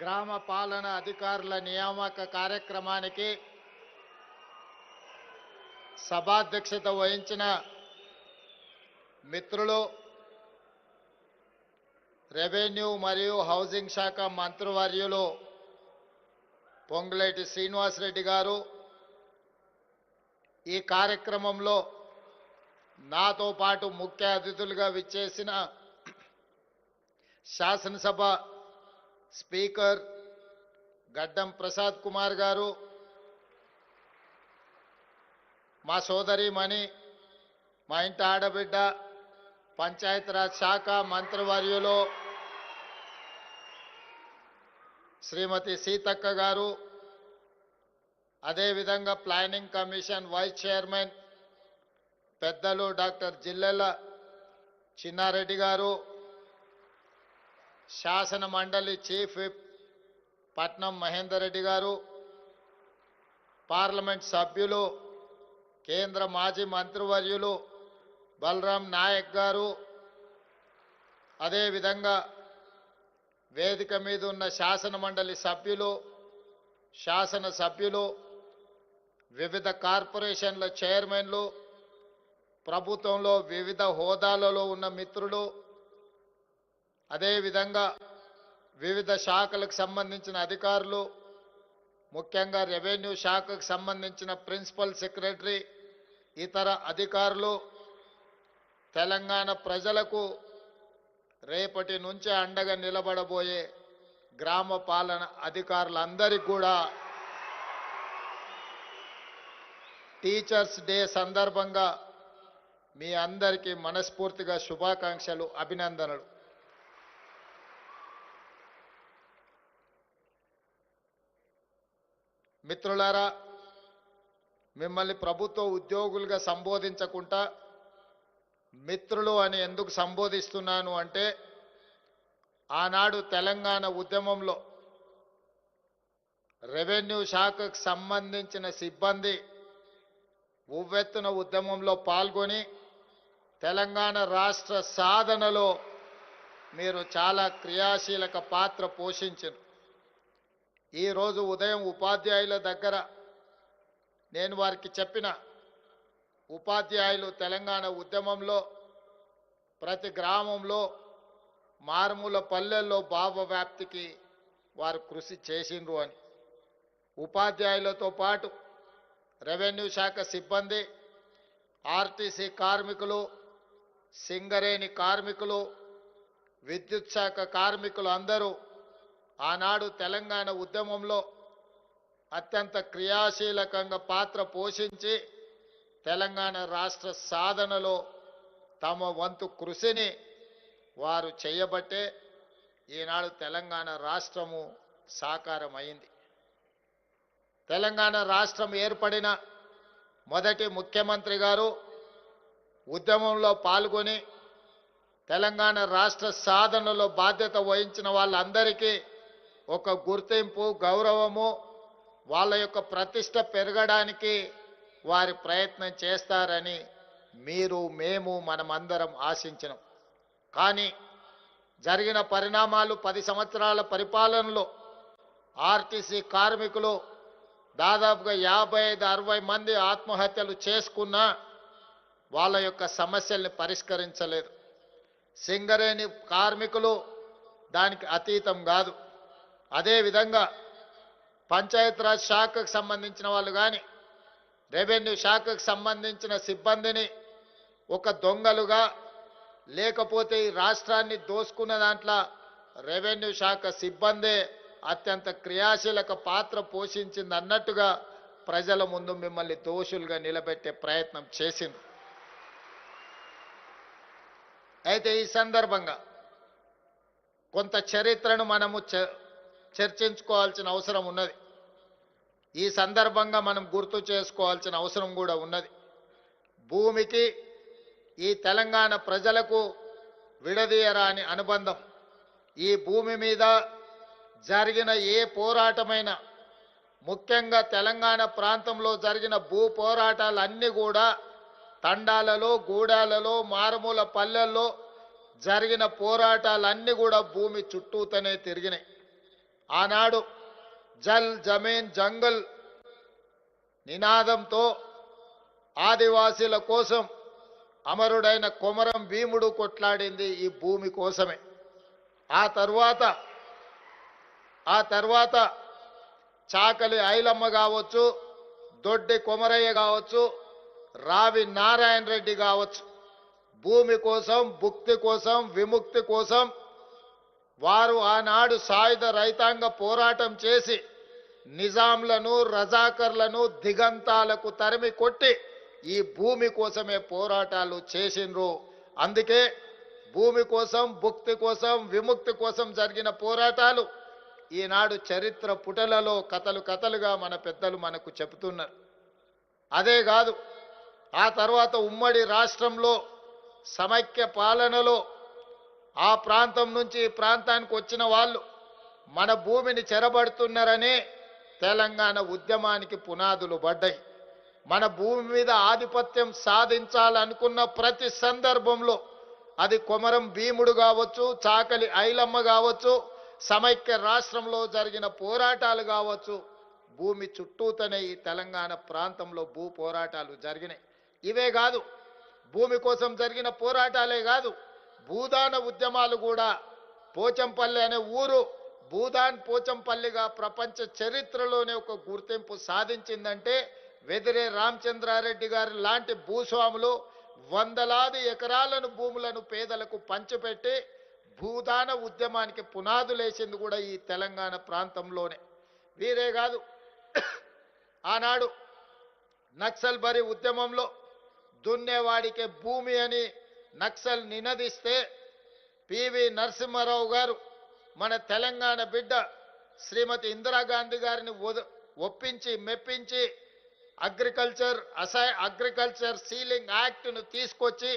గ్రామ పాలన అధికారుల నియామక కార్యక్రమానికి సభాధ్యక్షత వహించిన మిత్రులు రెవెన్యూ మరియు హౌసింగ్ శాఖ మంత్రివర్యులు పొంగులేటి శ్రీనివాసరెడ్డి గారు ఈ కార్యక్రమంలో నాతో పాటు ముఖ్య అతిథులుగా విచ్చేసిన శాసనసభ స్పీకర్ గడ్డం ప్రసాద్ కుమార్ గారు మా సోదరి మణి మా ఇంటి ఆడబిడ్డ పంచాయతీరాజ్ శాఖ మంత్రివర్యులు శ్రీమతి సీతక్క గారు అదేవిధంగా ప్లానింగ్ కమిషన్ వైస్ చైర్మన్ పెద్దలు డాక్టర్ జిల్లెల చిన్నారెడ్డి గారు శాసన మండలి చీఫ్ విప్ పట్నం మహేందర్ రెడ్డి గారు పార్లమెంట్ సభ్యులు కేంద్ర మాజీ మంత్రివర్యులు బలరాం నాయక్ గారు అదేవిధంగా వేదిక మీద ఉన్న శాసన మండలి సభ్యులు శాసన సభ్యులు వివిధ కార్పొరేషన్ల చైర్మన్లు ప్రభుత్వంలో వివిధ హోదాలలో ఉన్న మిత్రులు అదేవిధంగా వివిధ శాఖలకు సంబంధించిన అధికారులు ముఖ్యంగా రెవెన్యూ శాఖకు సంబంధించిన ప్రిన్సిపల్ సెక్రటరీ ఇతర అధికారులు తెలంగాణ ప్రజలకు రేపటి నుంచే అండగా నిలబడబోయే గ్రామ పాలన అధికారులందరికీ కూడా టీచర్స్ డే సందర్భంగా మీ అందరికీ మనస్ఫూర్తిగా శుభాకాంక్షలు అభినందనలు. మిత్రులారా మిమ్మల్ని ప్రభుత్వ ఉద్యోగులుగా సంబోధించకుండా మిత్రులు అని ఎందుకు సంబోధిస్తున్నాను అంటే ఆనాడు తెలంగాణ ఉద్యమంలో రెవెన్యూ శాఖకు సంబంధించిన సిబ్బంది ఉవ్వెత్తున ఉద్యమంలో పాల్గొని తెలంగాణ రాష్ట్ర సాధనలో మీరు చాలా క్రియాశీలక పాత్ర పోషించారు ఈరోజు ఉదయం ఉపాధ్యాయుల దగ్గర నేను వారికి చెప్పిన ఉపాధ్యాయులు తెలంగాణ ఉద్యమంలో ప్రతి గ్రామంలో మారుమూల పల్లెల్లో భావవ్యాప్తికి వారు కృషి చేసిండ్రు అని. ఉపాధ్యాయులతో పాటు రెవెన్యూ శాఖ సిబ్బంది ఆర్టీసీ కార్మికులు సింగరేణి కార్మికులు విద్యుత్ శాఖ కార్మికులు అందరూ ఆనాడు తెలంగాణ ఉద్యమంలో అత్యంత క్రియాశీలకంగా పాత్ర పోషించి తెలంగాణ రాష్ట్ర సాధనలో తమ వంతు కృషిని వారు చేయబట్టే ఈనాడు తెలంగాణ రాష్ట్రము సాకారమైంది. తెలంగాణ రాష్ట్రం ఏర్పడిన మొదటి ముఖ్యమంత్రి గారు ఉద్యమంలో పాల్గొని తెలంగాణ రాష్ట్ర సాధనలో బాధ్యత వహించిన వాళ్ళందరికీ ఒక గుర్తింపు గౌరవము వాళ్ళ యొక్క ప్రతిష్ట పెరగడానికి వారి ప్రయత్నం చేస్తారని మీరు మేము మనమందరం ఆశించినాం. కానీ జరిగిన పరిణామాలు పది సంవత్సరాల పరిపాలనలో ఆర్టీసీ కార్మికులు దాదాపుగా యాభై ఐదు అరవై మంది ఆత్మహత్యలు చేసుకున్నా వాళ్ళ యొక్క సమస్యల్ని పరిష్కరించలేదు. సింగరేణి కార్మికులు దానికి అతీతం కాదు. అదేవిధంగా పంచాయతీరాజ్ శాఖకు సంబంధించిన వాళ్ళు కానీ రెవెన్యూ శాఖకు సంబంధించిన సిబ్బందిని ఒక దొంగలుగా లేకపోతే ఈ రాష్ట్రాన్ని దోసుకున్న దాంట్లో రెవెన్యూ శాఖ సిబ్బందే అత్యంత క్రియాశీలక పాత్ర పోషించింది అన్నట్టుగా ప్రజల ముందు మిమ్మల్ని దోషులుగా నిలబెట్టే ప్రయత్నం చేసింది. అయితే ఈ సందర్భంగా కొంత చరిత్రను మనము చర్చించుకోవాల్సిన అవసరం ఉన్నది. ఈ సందర్భంగా మనం గుర్తు చేసుకోవాల్సిన అవసరం కూడా ఉన్నది. భూమికి ఈ తెలంగాణ ప్రజలకు విడదీయరాని అనుబంధం. ఈ భూమి మీద జరిగిన ఏ పోరాటమైనా ముఖ్యంగా తెలంగాణ ప్రాంతంలో జరిగిన భూ పోరాటాలన్నీ కూడా తండాలలో గూడాలలో మారుమూల పల్లెల్లో జరిగిన పోరాటాలన్నీ కూడా భూమి చుట్టూతనే తిరిగినాయి. ఆనాడు జల్ జమీన్ జంగల్ నినాదంతో ఆదివాసీల కోసం అమరుడైన కొమరం భీముడు కొట్లాడింది ఈ భూమి కోసమే. ఆ తర్వాత ఆ తర్వాత చాకలి ఐలమ్మ కావచ్చు దొడ్డి కొమరయ్య కావచ్చు రావి నారాయణ రెడ్డి కావచ్చు. భూమి కోసం భుక్తి కోసం విముక్తి కోసం వారు ఆనాడు సాయుధ రైతాంగ పోరాటం చేసి నిజాంలను రజాకర్లను దిగంతాలకు తరిమి కొట్టి ఈ భూమి కోసమే పోరాటాలు చేసిండ్రు. అందుకే భూమి కోసం భుక్తి కోసం విముక్తి కోసం జరిగిన పోరాటాలు ఈనాడు చరిత్ర పుటలలో కథలు కథలుగా మన పెద్దలు మనకు చెబుతున్నారు. అదే కాదు ఆ తర్వాత ఉమ్మడి రాష్ట్రంలో సమైక్య పాలనలో ఆ ప్రాంతం నుంచి ఈ ప్రాంతానికి వచ్చిన వాళ్ళు మన భూమిని చెరబడుతున్నారనే తెలంగాణ ఉద్యమానికి పునాదులు పడ్డాయి. మన భూమి మీద ఆధిపత్యం సాధించాలనుకున్న ప్రతి సందర్భంలో అది కొమరం భీముడు కావచ్చు చాకలి ఐలమ్మ కావచ్చు సమైక్య రాష్ట్రంలో జరిగిన పోరాటాలు కావచ్చు భూమి చుట్టూతనే ఈ తెలంగాణ ప్రాంతంలో భూ పోరాటాలు జరిగినాయి. ఇవే కాదు భూమి కోసం జరిగిన పోరాటాలే కాదు భూదాన ఉద్యమాలు కూడా పోచంపల్లి అనే ఊరు భూదాన్ పోచంపల్లిగా ప్రపంచ చరిత్రలోనే ఒక గుర్తింపు సాధించిందంటే వెదిరే రామచంద్రారెడ్డి గారు లాంటి భూస్వాములు వందలాది ఎకరాలను భూములను పేదలకు పంచిపెట్టి భూదాన ఉద్యమానికి పునాదులేసింది కూడా ఈ తెలంగాణ ప్రాంతంలోనే. వీరే కాదు. ఆనాడు నక్సల్ బరి ఉద్యమంలో దున్నేవాడికే భూమి అని నక్సల్ నినదిస్తే పివి నరసింహారావు గారు మన తెలంగాణ బిడ్డ శ్రీమతి ఇందిరాగాంధీ గారిని ఒప్పించి మెప్పించి అగ్రికల్చర్ అసై అగ్రికల్చర్ సీలింగ్ యాక్ట్ను తీసుకొచ్చి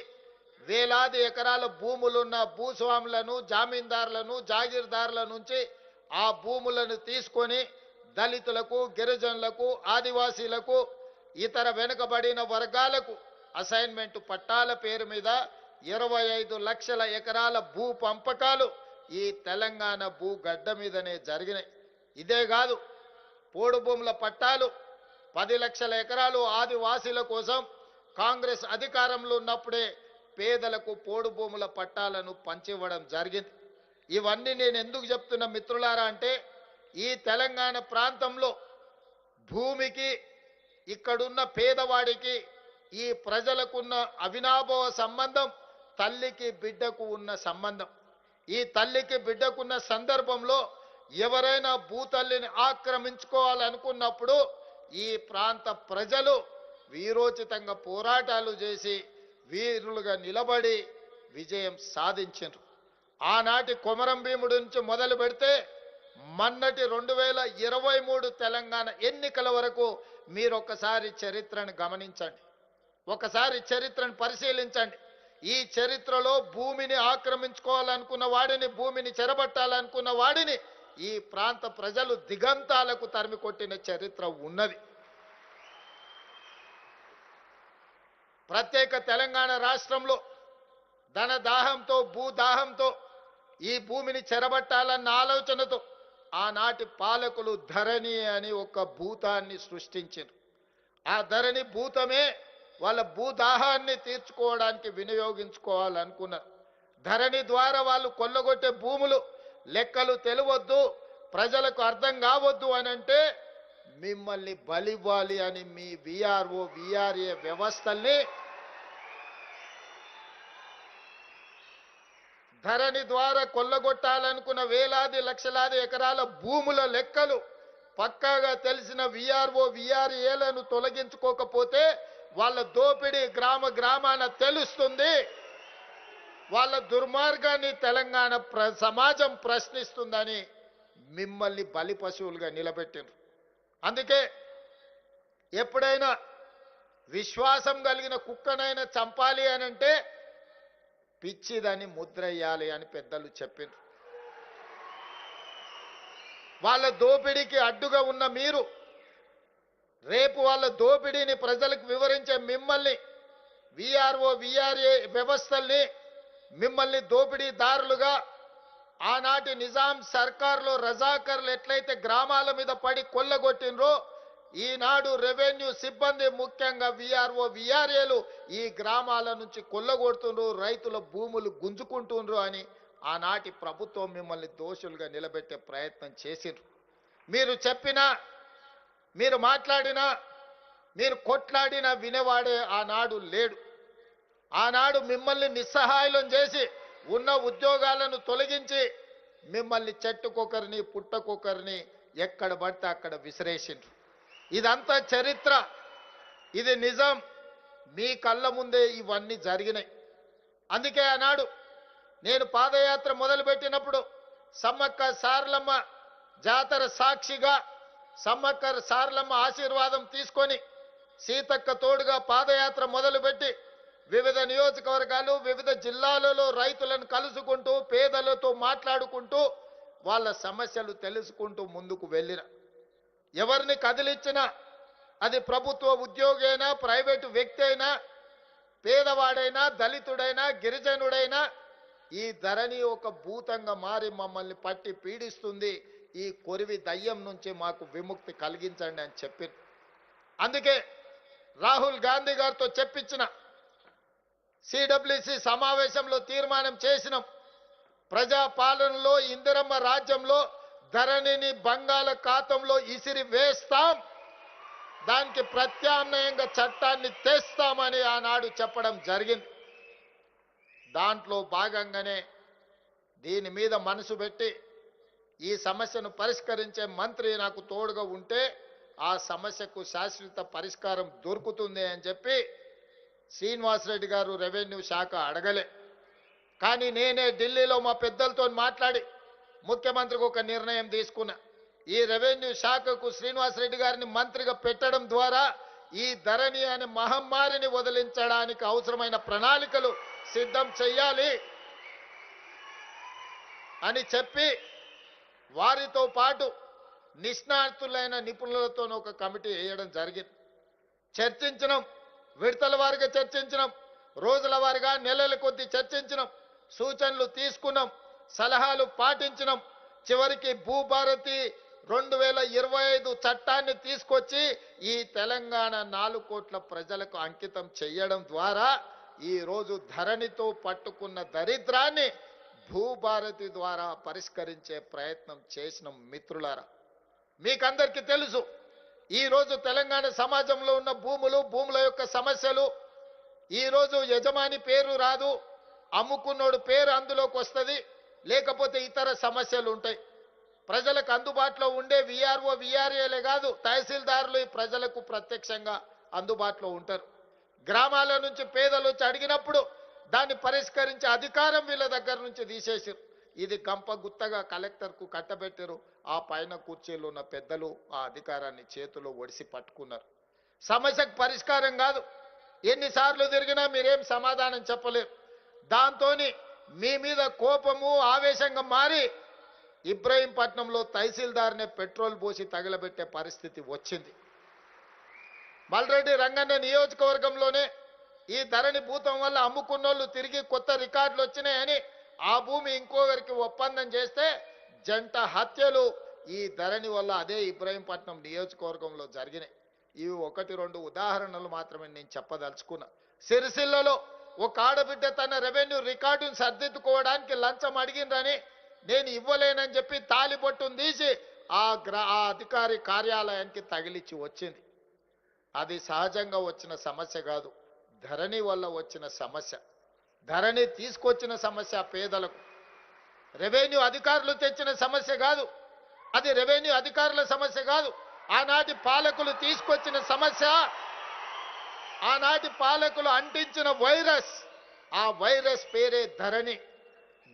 వేలాది ఎకరాల భూములున్న భూస్వాములను జామీందారులను జాగీర్దారుల నుంచి ఆ భూములను తీసుకొని దళితులకు గిరిజనులకు ఆదివాసీలకు ఇతర వెనుకబడిన వర్గాలకు అసైన్మెంట్ పట్టాల పేరు మీద ఇరవై ఐదు లక్షల ఎకరాల భూ పంపకాలు ఈ తెలంగాణ భూ గడ్డ మీదనే జరిగినాయి. ఇదే కాదు పోడు భూముల పట్టాలు పది లక్షల ఎకరాలు ఆదివాసీల కోసం కాంగ్రెస్ అధికారంలో ఉన్నప్పుడే పేదలకు పోడు భూముల పట్టాలను పంచివ్వడం జరిగింది. ఇవన్నీ నేను ఎందుకు చెప్తున్న మిత్రులారా అంటే ఈ తెలంగాణ ప్రాంతంలో భూమికి ఇక్కడున్న పేదవాడికి ఈ ప్రజలకున్న అవినాభవ సంబంధం తల్లికి బిడ్డకు ఉన్న సంబంధం. ఈ తల్లికి బిడ్డకున్న సందర్భంలో ఎవరైనా భూతల్లిని ఆక్రమించుకోవాలనుకున్నప్పుడు ఈ ప్రాంత ప్రజలు వీరోచితంగా పోరాటాలు చేసి వీరులుగా నిలబడి విజయం సాధించారు ఆనాటి కొమరం భీముడి నుంచి మొదలు పెడితే మన్నటి రెండు వేల ఇరవై మూడు తెలంగాణ ఎన్నికల వరకు మీరు ఒకసారి చరిత్రను గమనించండి. ఒకసారి చరిత్రను పరిశీలించండి. ఈ చరిత్రలో భూమిని ఆక్రమించుకోవాలనుకున్న వాడిని భూమిని చెరబట్టాలనుకున్న వాడిని ఈ ప్రాంత ప్రజలు దిగంతాలకు తరిమి కొట్టిన చరిత్ర ఉన్నది. ప్రత్యేక తెలంగాణ రాష్ట్రంలో ధన దాహంతో భూదాహంతో ఈ భూమిని చెరబట్టాలన్న ఆలోచనతో ఆనాటి పాలకులు ధరణి అని ఒక భూతాన్ని సృష్టించారు. ఆ ధరణి భూతమే వాళ్ళ భూదాహాన్ని తీర్చుకోవడానికి వినియోగించుకోవాలనుకున్నారు. ధరణి ద్వారా వాళ్ళు కొల్లగొట్టే భూములు లెక్కలు తెలియవద్దు ప్రజలకు అర్థం కావద్దు అని అంటే మిమ్మల్ని బలివ్వాలి అని మీ విఆర్ఓ విఆర్ఏ వ్యవస్థల్ని ధరణి ద్వారా కొల్లగొట్టాలనుకున్న వేలాది లక్షలాది ఎకరాల భూముల లెక్కలు పక్కాగా తెలిసిన విఆర్ఓ విఆర్ఏలను తొలగించుకోకపోతే వాళ్ళ దోపిడీ గ్రామ గ్రామాన తెలుస్తుంది. వాళ్ళ దుర్మార్గాన్ని తెలంగాణ ప్ర సమాజం ప్రశ్నిస్తుందని మిమ్మల్ని బలి పశువులుగా నిలబెట్టారు అందుకే ఎప్పుడైనా విశ్వాసం కలిగిన కుక్కనైనా చంపాలి అని అంటే పిచ్చిదని ముద్రయ్యాలి అని పెద్దలు చెప్పిండ్రు. వాళ్ళ దోపిడీకి అడ్డుగా ఉన్న మీరు రేపు వాళ్ళ దోపిడీని ప్రజలకు వివరించే మిమ్మల్ని విఆర్ఓ విఆర్ఏ వ్యవస్థల్ని మిమ్మల్ని దోపిడీదారులుగా ఆనాటి నిజాం సర్కార్లో రజాకర్లు ఎట్లయితే గ్రామాల మీద పడి కొల్లగొట్టినరో ఈనాడు రెవెన్యూ సిబ్బంది ముఖ్యంగా విఆర్ఓ విఆర్ఏలు ఈ గ్రామాల నుంచి కొల్లగొడుతుండ్రు రైతుల భూములు గుంజుకుంటుండ్రు అని ఆనాటి ప్రభుత్వం మిమ్మల్ని దోషులుగా నిలబెట్టే ప్రయత్నం చేసిండ్రు. మీరు చెప్పినా మీరు మాట్లాడినా మీరు కొట్లాడినా వినేవాడే ఆనాడు లేడు. ఆనాడు మిమ్మల్ని నిస్సహాయం చేసి ఉన్న ఉద్యోగాలను తొలగించి మిమ్మల్ని చెట్టుకొకరిని పుట్టకొకరిని ఎక్కడ పడితే అక్కడ విసిరేసిండ్రు. ఇదంతా చరిత్ర. ఇది నిజం. మీ కళ్ళ ముందే ఇవన్నీ జరిగినాయి. అందుకే ఆనాడు నేను పాదయాత్ర మొదలుపెట్టినప్పుడు సమ్మక్క సారలమ్మ జాతర సాక్షిగా సమ్మక్క సార్లమ్మ ఆశీర్వాదం తీసుకొని సీతక్క తోడుగా పాదయాత్ర మొదలుపెట్టి వివిధ నియోజకవర్గాలు వివిధ జిల్లాలలో రైతులను కలుసుకుంటూ పేదలతో మాట్లాడుకుంటూ వాళ్ళ సమస్యలు తెలుసుకుంటూ ముందుకు వెళ్ళిన. ఎవరిని కదిలించినా అది ప్రభుత్వ ఉద్యోగి అయినా ప్రైవేటు వ్యక్తి అయినా పేదవాడైనా దళితుడైనా గిరిజనుడైనా ఈ ధరణి ఒక భూతంగా మారి మమ్మల్ని పట్టి పీడిస్తుంది. ఈ కొరివి దయ్యం నుంచి మాకు విముక్తి కలిగించండి అని చెప్పి అందుకే రాహుల్ గాంధీ గారితో చెప్పించిన సిడబ్ల్యూసి సమావేశంలో తీర్మానం చేసినాం. ప్రజాపాలనలో ఇందిరమ్మ రాజ్యంలో ధరణిని బంగాళాఖాతంలో ఇసిరి వేస్తాం. దానికి ప్రత్యామ్నాయంగా చట్టాన్ని తెస్తామని ఆనాడు చెప్పడం జరిగింది. దాంట్లో భాగంగానే దీని మీద మనసు పెట్టి ఈ సమస్యను పరిష్కరించే మంత్రి నాకు తోడుగా ఉంటే ఆ సమస్యకు శాశ్వత పరిష్కారం దొరుకుతుంది అని చెప్పి శ్రీనివాసరెడ్డి గారు రెవెన్యూ శాఖ అడగలే. కానీ నేనే ఢిల్లీలో మా పెద్దలతో మాట్లాడి ముఖ్యమంత్రికి ఒక నిర్ణయం తీసుకున్నా. ఈ రెవెన్యూ శాఖకు శ్రీనివాసరెడ్డి గారిని మంత్రిగా పెట్టడం ద్వారా ఈ ధరణి అనే మహమ్మారిని వదిలించడానికి అవసరమైన ప్రణాళికలు సిద్ధం చెయ్యాలి అని చెప్పి వారితో పాటు నిష్ణాతులైన నిపుణులతో ఒక కమిటీ వేయడం జరిగింది. చర్చించినాం విడతల వారిగా చర్చించడం రోజుల వారిగా నెలల కొద్దీ చర్చించడం సూచనలు తీసుకున్నాం సలహాలు పాటించడం చివరికి భూభారతి రెండు వేల ఇరవై ఐదు చట్టాన్ని తీసుకొచ్చి ఈ తెలంగాణ నాలుగు కోట్ల ప్రజలకు అంకితం చేయడం ద్వారా ఈ రోజు ధరణితో పట్టుకున్న దరిద్రాన్ని భూభారతి ద్వారా పరిష్కరించే ప్రయత్నం చేసిన మిత్రులారా మీకందరికీ తెలుసు ఈరోజు తెలంగాణ సమాజంలో ఉన్న భూములు భూముల యొక్క సమస్యలు ఈరోజు యజమాని పేరు రాదు అమ్ముకున్నోడు పేరు అందులోకి వస్తుంది లేకపోతే ఇతర సమస్యలు ఉంటాయి. ప్రజలకు అందుబాటులో ఉండే విఆర్ఓ విఆర్ఏలే కాదు తహసీల్దారులు ఈ ప్రజలకు ప్రత్యక్షంగా అందుబాటులో ఉంటారు. గ్రామాల నుంచి పేదలు వచ్చి అడిగినప్పుడు దాన్ని పరిష్కరించే అధికారం వీళ్ళ దగ్గర నుంచి తీసేసారు ఇది గంప గుత్తగా కలెక్టర్కు కట్టబెట్టారు ఆ పైన కుర్చీలు ఉన్న పెద్దలు ఆ అధికారాన్ని చేతిలో ఒడిసి పట్టుకున్నారు. సమస్యకు పరిష్కారం కాదు. ఎన్నిసార్లు తిరిగినా మీరేం సమాధానం చెప్పలేరు. దాంతో మీ మీద కోపము ఆవేశంగా మారి ఇబ్రహీంపట్నంలో తహసీల్దార్నే పెట్రోల్ పోసి తగలబెట్టే పరిస్థితి వచ్చింది. మల్రెడ్డి రంగన్న నియోజకవర్గంలోనే ఈ ధరణి భూతం వల్ల అమ్ముకున్నోళ్ళు తిరిగి కొత్త రికార్డులు వచ్చినాయని ఆ భూమి ఇంకొకరికి ఒప్పందం చేస్తే జంట హత్యలు ఈ ధరణి వల్ల అదే ఇబ్రహీంపట్నం నియోజకవర్గంలో జరిగినాయి. ఇవి ఒకటి రెండు ఉదాహరణలు మాత్రమే నేను చెప్పదలుచుకున్నా. సిరిసిల్లలో ఒక ఆడబిడ్డ తన రెవెన్యూ రికార్డును సర్దిద్దుకోవడానికి లంచం అడిగిందని నేను ఇవ్వలేనని చెప్పి తాలిబొట్టును తీసి ఆ గ్రా ఆ అధికారి కార్యాలయానికి తగిలిచ్చి వచ్చింది. అది సహజంగా వచ్చిన సమస్య కాదు. ధరణి వల్ల వచ్చిన సమస్య. ధరణి తీసుకొచ్చిన సమస్య పేదలకు. రెవెన్యూ అధికారులు తెచ్చిన సమస్య కాదు. అది రెవెన్యూ అధికారుల సమస్య కాదు. ఆనాటి పాలకులు తీసుకొచ్చిన సమస్య ఆనాటి పాలకులు అంటించిన వైరస్. ఆ వైరస్ పేరే ధరణి.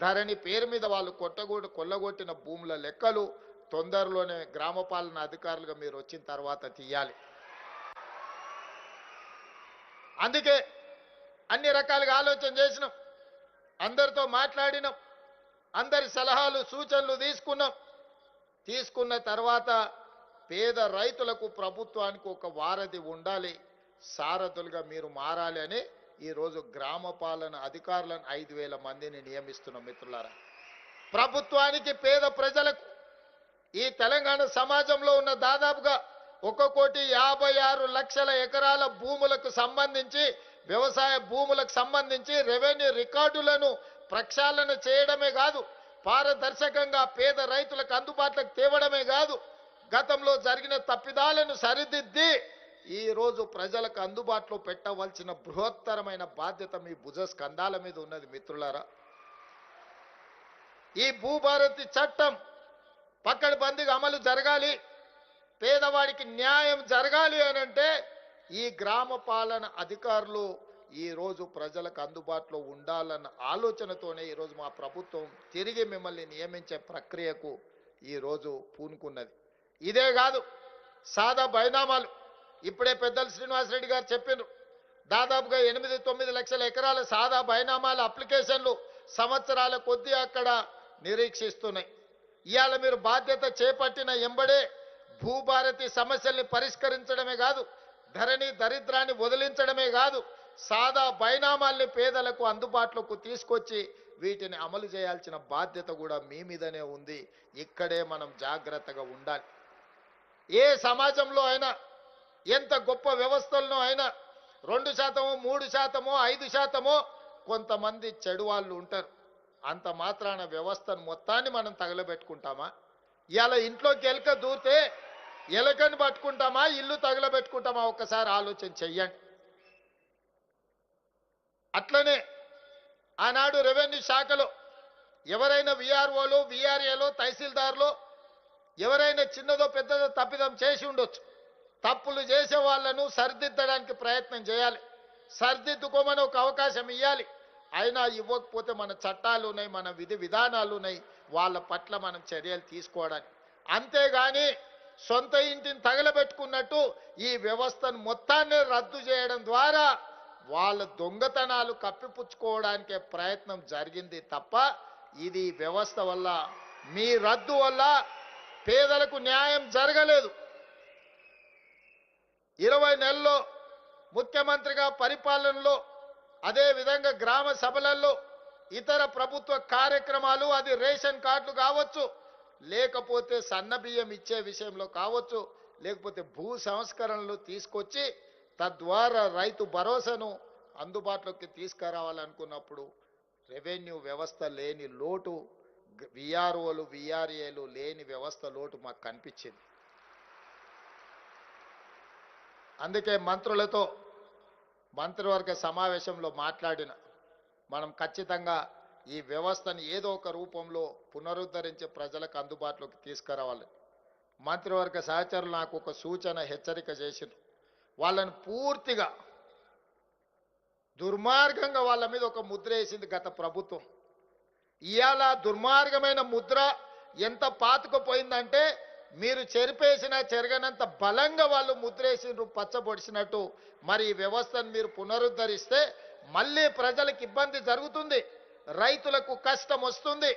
ధరణి పేరు మీద వాళ్ళు కొట్టగొట్టు కొల్లగొట్టిన భూముల లెక్కలు తొందరలోనే గ్రామ పాలన అధికారులుగా మీరు వచ్చిన తర్వాత తీయాలి. అందుకే అన్ని రకాలుగా ఆలోచన చేసినాం. అందరితో మాట్లాడినాం. అందరి సలహాలు సూచనలు తీసుకున్నాం. తీసుకున్న తర్వాత పేద రైతులకు ప్రభుత్వానికి ఒక వారధి ఉండాలి సారథులుగా మీరు మారాలి అని ఈరోజు గ్రామ పాలన అధికారులను ఐదు వేల మందిని నియమిస్తున్నాం మిత్రులారా. ప్రభుత్వానికి పేద ప్రజలకు ఈ తెలంగాణ సమాజంలో ఉన్న దాదాపుగా ఒక కోటి యాభై ఆరు లక్షల ఎకరాల భూములకు సంబంధించి వ్యవసాయ భూములకు సంబంధించి రెవెన్యూ రికార్డులను ప్రక్షాళన చేయడమే కాదు పారదర్శకంగా పేద రైతులకు అందుబాటులోకి తేవడమే కాదు గతంలో జరిగిన తప్పిదాలను సరిదిద్ది ఈరోజు ప్రజలకు అందుబాటులో పెట్టవలసిన బృహత్తరమైన బాధ్యత మీ భుజ స్కంధాల మీద ఉన్నది మిత్రులారా. ఈ భూభారతి చట్టం పక్కడబందిగా అమలు జరగాలి. పేదవాడికి న్యాయం జరగాలి అని అంటే ఈ గ్రామ పాలన అధికారులు ఈరోజు ప్రజలకు అందుబాటులో ఉండాలన్న ఆలోచనతోనే ఈరోజు మా ప్రభుత్వం తిరిగి మిమ్మల్ని నియమించే ప్రక్రియకు ఈరోజు పూనుకున్నది. ఇదే కాదు సాదా బైనామాలు. ఇప్పుడే పెద్దలు శ్రీనివాసరెడ్డి గారు చెప్పిండ్రు. దాదాపుగా ఎనిమిది తొమ్మిది లక్షల ఎకరాల సాదా బైనామాల అప్లికేషన్లు సంవత్సరాల కొద్దీ అక్కడ నిరీక్షిస్తున్నాయి. ఇవాళ మీరు బాధ్యత చేపట్టిన ఎంబడే భూభారతి సమస్యల్ని పరిష్కరించడమే కాదు ధరణి దరిద్రాన్ని వదిలించడమే కాదు సాదా బైనామాల్ని పేదలకు అందుబాటులోకి తీసుకొచ్చి వీటిని అమలు చేయాల్సిన బాధ్యత కూడా మీ మీదనే ఉంది. ఇక్కడే మనం జాగ్రత్తగా ఉండాలి. ఏ సమాజంలో అయినా ఎంత గొప్ప వ్యవస్థలను అయినా రెండు శాతమో మూడు శాతమో ఐదు శాతమో కొంతమంది చెడు వాళ్ళు ఉంటారు. అంత మాత్రాన వ్యవస్థను మొత్తాన్ని మనం తగలబెట్టుకుంటామా? ఇలా ఇంట్లోకి ఎలక దూరితే ఎలకని పట్టుకుంటామా ఇల్లు తగలబెట్టుకుంటామా? ఒక్కసారి ఆలోచన చెయ్యండి. అట్లనే ఆనాడు రెవెన్యూ శాఖలో ఎవరైనా విఆర్ఓలు విఆర్ఏలో తహసీల్దార్లో ఎవరైనా చిన్నదో పెద్దదో తప్పిదం చేసి ఉండొచ్చు. తప్పులు చేసే వాళ్ళను సరిదిద్దడానికి ప్రయత్నం చేయాలి. సరిదిద్దుకోమని ఒక అవకాశం ఇవ్వాలి అయినా ఇవ్వకపోతే మన చట్టాలు ఉన్నాయి మన విధి విధానాలు ఉన్నాయి వాళ్ళ పట్ల మనం చర్యలు తీసుకోవడానికి. అంతేగాని సొంత ఇంటిని తగలబెట్టుకున్నట్టు ఈ వ్యవస్థను మొత్తాన్ని రద్దు చేయడం ద్వారా వాళ్ళ దొంగతనాలు కప్పిపుచ్చుకోవడానికే ప్రయత్నం జరిగింది తప్ప ఇది వ్యవస్థ వల్ల మీ రద్దు వల్ల పేదలకు న్యాయం జరగలేదు. ఇరవై నెలల్లో ముఖ్యమంత్రిగా పరిపాలనలో అదేవిధంగా గ్రామ సభలలో ఇతర ప్రభుత్వ కార్యక్రమాలు అది రేషన్ కార్డులు కావచ్చు లేకపోతే సన్న బియ్యం ఇచ్చే విషయంలో కావచ్చు లేకపోతే భూ సంస్కరణలు తీసుకొచ్చి తద్వారా రైతు భరోసాను అందుబాటులోకి తీసుకురావాలనుకున్నప్పుడు రెవెన్యూ వ్యవస్థ లేని లోటు విఆర్ఓలు విఆర్ఏలు లేని వ్యవస్థ లోటు మాకు కనిపించింది. అందుకే మంత్రులతో మంత్రివర్గ సమావేశంలో మాట్లాడిన మనం ఖచ్చితంగా ఈ వ్యవస్థను ఏదో ఒక రూపంలో పునరుద్ధరించి ప్రజలకు అందుబాటులోకి తీసుకురావాలి. మంత్రివర్గ సహచరులు నాకు ఒక సూచన హెచ్చరిక చేసిండ్రు. వాళ్ళని పూర్తిగా దుర్మార్గంగా వాళ్ళ మీద ఒక ముద్ర వేసింది గత ప్రభుత్వం. ఇవాళ దుర్మార్గమైన ముద్ర ఎంత పాతుకుపోయిందంటే మీరు చెరిపేసిన చెరగనంత బలంగా వాళ్ళు ముద్రేసిండ్రు పచ్చబొడిసినట్టు. మరి ఈ వ్యవస్థను మీరు పునరుద్ధరిస్తే మళ్ళీ ప్రజలకు ఇబ్బంది జరుగుతుంది. రైతులకు కష్టం వస్తుంది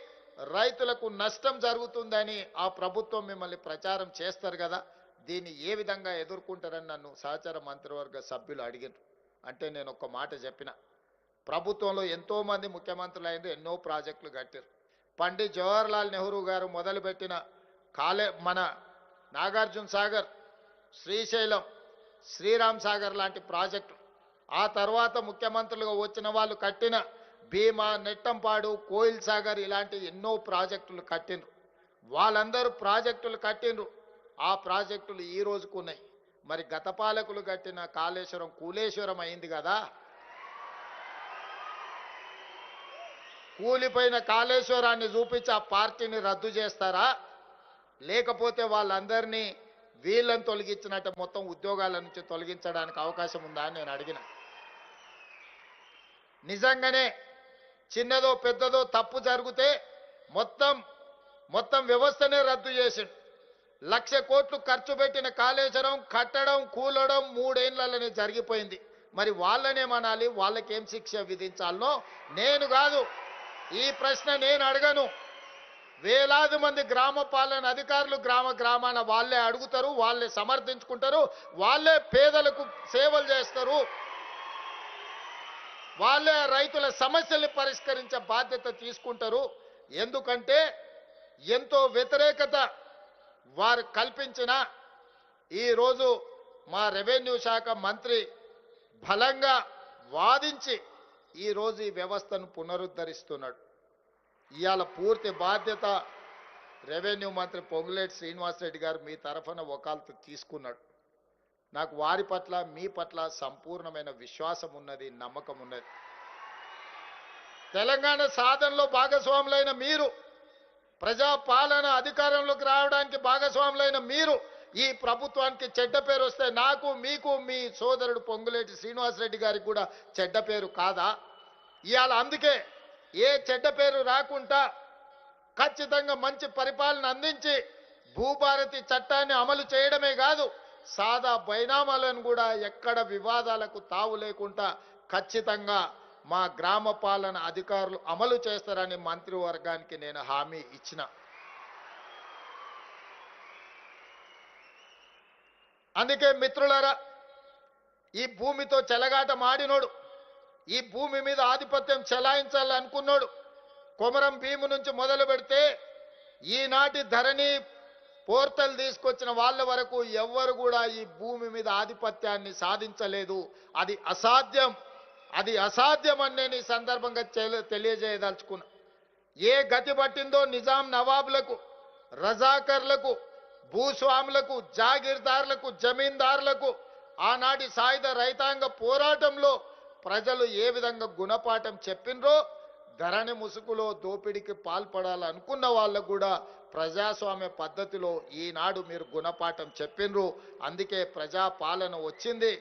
రైతులకు నష్టం జరుగుతుందని ఆ ప్రభుత్వం మిమ్మల్ని ప్రచారం చేస్తారు కదా దీన్ని ఏ విధంగా ఎదుర్కొంటారని నన్ను సహచార మంత్రివర్గ సభ్యులు అడిగారు అంటే నేను ఒక మాట చెప్పిన ప్రభుత్వంలో ఎంతోమంది ముఖ్యమంత్రులు అయింది ఎన్నో ప్రాజెక్టులు కట్టారు పండిత్ జవహర్లాల్ నెహ్రూ గారు మొదలుపెట్టిన కాలే మన నాగార్జున సాగర్ శ్రీశైలం శ్రీరామ్ సాగర్ లాంటి ప్రాజెక్టులు. ఆ తర్వాత ముఖ్యమంత్రులుగా వచ్చిన వాళ్ళు కట్టిన భీమా నెట్టంపాడు కోయిల్ సాగర్ ఇలాంటి ఎన్నో ప్రాజెక్టులు కట్టిండ్రు. వాళ్ళందరూ ప్రాజెక్టులు కట్టిండ్రు. ఆ ప్రాజెక్టులు ఈ రోజుకు ఉన్నాయి. మరి గత పాలకులు కట్టిన కాళేశ్వరం కూలేశ్వరం అయింది కదా? కూలిపోయిన కాళేశ్వరాన్ని చూపించి ఆ పార్టీని రద్దు చేస్తారా? లేకపోతే వాళ్ళందరినీ వీళ్ళని తొలగించినట్టు మొత్తం ఉద్యోగాల నుంచి తొలగించడానికి అవకాశం ఉందా అని నేను అడిగిన. నిజంగానే చిన్నదో పెద్దదో తప్పు జరిగితే మొత్తం మొత్తం వ్యవస్థనే రద్దు చేసిండు. లక్ష కోట్లు ఖర్చు పెట్టిన కాళేశ్వరం కట్టడం కూలడం మూడేళ్ళలోనే జరిగిపోయింది. మరి వాళ్ళనేమనాలి వాళ్ళకేం శిక్ష విధించాలనో నేను కాదు. ఈ ప్రశ్న నేను అడగను. వేలాది మంది గ్రామ పాలన అధికారులు గ్రామ గ్రామాన వాళ్ళే అడుగుతారు వాళ్ళే సమర్థించుకుంటారు వాళ్ళే పేదలకు సేవలు చేస్తారు. వాళ్ళే రైతుల సమస్యల్ని పరిష్కరించే బాధ్యత తీసుకుంటారు. ఎందుకంటే ఎంతో వ్యతిరేకత వారు కల్పించిన ఈరోజు మా రెవెన్యూ శాఖ మంత్రి బలంగా వాదించి ఈరోజు ఈ వ్యవస్థను పునరుద్ధరిస్తున్నాడు. ఇవాళ పూర్తి బాధ్యత రెవెన్యూ మంత్రి పొంగులేటి శ్రీనివాసరెడ్డి గారు మీ తరఫున వకాలతు తీసుకున్నాడు. నాకు వారి పట్ల మీ పట్ల సంపూర్ణమైన విశ్వాసం ఉన్నది నమ్మకం ఉన్నది. తెలంగాణ సాధనలో భాగస్వాములైన మీరు ప్రజా పాలన అధికారంలోకి రావడానికి భాగస్వాములైన మీరు ఈ ప్రభుత్వానికి చెడ్డ పేరు వస్తే నాకు మీకు మీ సోదరుడు పొంగులేటి శ్రీనివాసరెడ్డి గారికి కూడా చెడ్డ పేరు కాదా? ఇవాళ అందుకే ఏ చెడ్డ పేరు రాకుండా ఖచ్చితంగా మంచి పరిపాలన అందించి భూభారతి చట్టాన్ని అమలు చేయడమే కాదు సాదా బైనామాలను కూడా ఎక్కడ వివాదాలకు తావు లేకుండా ఖచ్చితంగా మా గ్రామ పాలన అధికారులు అమలు చేస్తారని మంత్రివర్గానికి నేను హామీ ఇచ్చిన. అందుకే మిత్రులరా ఈ భూమితో చెలగాట మాడినోడు ఈ భూమి మీద ఆధిపత్యం చెలాయించాలనుకున్నాడు కొమరం భీము నుంచి మొదలు పెడితే ఈనాటి ధరణి పోర్టల్ తీసుకొచ్చిన వాళ్ళ వరకు ఎవ్వరు కూడా ఈ భూమి మీద ఆధిపత్యాన్ని సాధించలేదు. అది అసాధ్యం. అది అసాధ్యం అని నేను ఈ సందర్భంగా తెలి- తెలియజేయదలుచుకున్నా. ఏ గతి పట్టిందో నిజాం నవాబులకు రజాకర్లకు భూస్వాములకు జాగీర్దారులకు జమీందారులకు ఆనాటి సాయుధ రైతాంగ పోరాటంలో ప్రజలు ఏ విధంగా గుణపాఠం చెప్పినరో ధరణి ముసుగులో దోపిడీకి పాల్పడాలనుకున్న వాళ్ళకు కూడా ప్రజాస్వామ్య పద్ధతిలో ఈనాడు మీరు గుణపాఠం చెప్పినరు అందుకే ప్రజా పాలన వచ్చింది.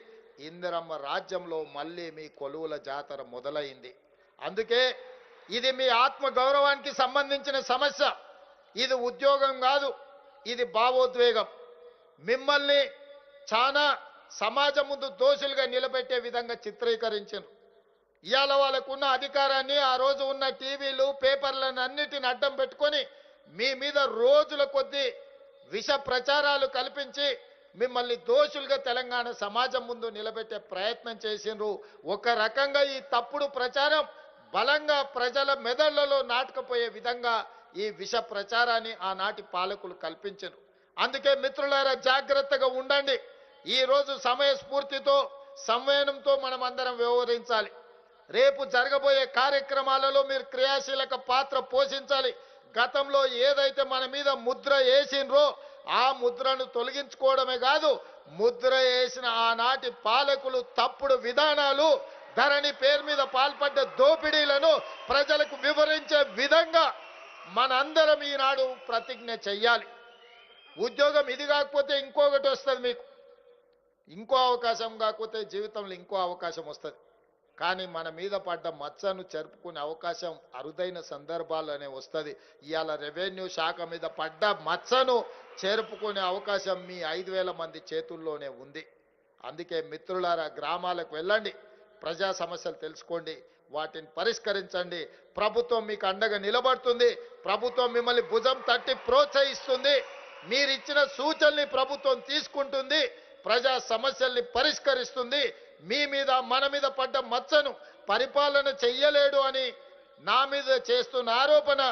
ఇందిరమ్మ రాజ్యంలో మళ్ళీ మీ కొలువుల జాతర మొదలైంది. అందుకే ఇది మీ ఆత్మ గౌరవానికి సంబంధించిన సమస్య. ఇది ఉద్యోగం కాదు ఇది భావోద్వేగం. మిమ్మల్ని చాలా సమాజం ముందు దోషులుగా నిలబెట్టే విధంగా చిత్రీకరించారు ఇవాళ వాళ్ళకున్న అధికారాన్ని ఆ రోజు ఉన్న టీవీలు పేపర్లను అన్నిటిని అడ్డం పెట్టుకొని మీ మీద రోజుల కొద్దీ విష ప్రచారాలు కల్పించి మిమ్మల్ని దోషులుగా తెలంగాణ సమాజం ముందు నిలబెట్టే ప్రయత్నం చేసిండ్రు. ఒక రకంగా ఈ తప్పుడు ప్రచారం బలంగా ప్రజల మెదళ్ళలో నాటకపోయే విధంగా ఈ విష ప్రచారాన్ని ఆనాటి పాలకులు కల్పించరు అందుకే మిత్రులారా జాగ్రత్తగా ఉండండి. ఈ రోజు సమయ స్ఫూర్తితో సంవయనంతో మనం అందరం వ్యవహరించాలి. రేపు జరగబోయే కార్యక్రమాలలో మీరు క్రియాశీలక పాత్ర పోషించాలి. గతంలో ఏదైతే మన మీద ముద్ర వేసిండ్రో ఆ ముద్రను తొలగించుకోవడమే కాదు ముద్ర వేసిన ఆనాటి పాలకులు తప్పుడు విధానాలు ధరణి పేరు మీద పాల్పడ్డ దోపిడీలను ప్రజలకు వివరించే విధంగా మనందరం ఈనాడు ప్రతిజ్ఞ చెయ్యాలి. ఉద్యోగం ఇది కాకపోతే ఇంకొకటి వస్తుంది మీకు. ఇంకో అవకాశం కాకపోతే జీవితంలో ఇంకో అవకాశం వస్తుంది. కానీ మన మీద పడ్డ మచ్చను జరుపుకునే అవకాశం అరుదైన సందర్భాల్లోనే వస్తుంది. ఇవాళ రెవెన్యూ శాఖ మీద పడ్డ మచ్చను చేరుపుకునే అవకాశం మీ ఐదు వేల మంది చేతుల్లోనే ఉంది. అందుకే మిత్రులారా గ్రామాలకు వెళ్ళండి. ప్రజా సమస్యలు తెలుసుకోండి. వాటిని పరిష్కరించండి. ప్రభుత్వం మీకు అండగా నిలబడుతుంది. ప్రభుత్వం మిమ్మల్ని భుజం తట్టి ప్రోత్సహిస్తుంది. మీరిచ్చిన సూచనల్ని ప్రభుత్వం తీసుకుంటుంది. ప్రజా సమస్యల్ని పరిష్కరిస్తుంది. మీ మీద మన మీద పడ్డ మచ్చను పరిపాలన చెయ్యలేడు అని నా మీద చేస్తున్న ఆరోపణ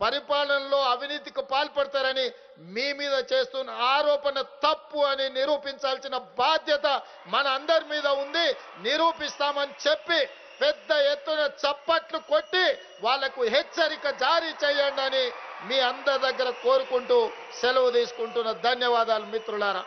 పరిపాలనలో అవినీతికి పాల్పడతారని మీ మీద చేస్తున్న ఆరోపణ తప్పు అని నిరూపించాల్సిన బాధ్యత మన అందరి మీద ఉంది. నిరూపిస్తామని చెప్పి పెద్ద ఎత్తున చప్పట్లు కొట్టి వాళ్ళకు హెచ్చరిక జారీ చేయండి అని మీ అందరి దగ్గర కోరుకుంటూ సెలవు తీసుకుంటున్న ధన్యవాదాలు మిత్రులారా.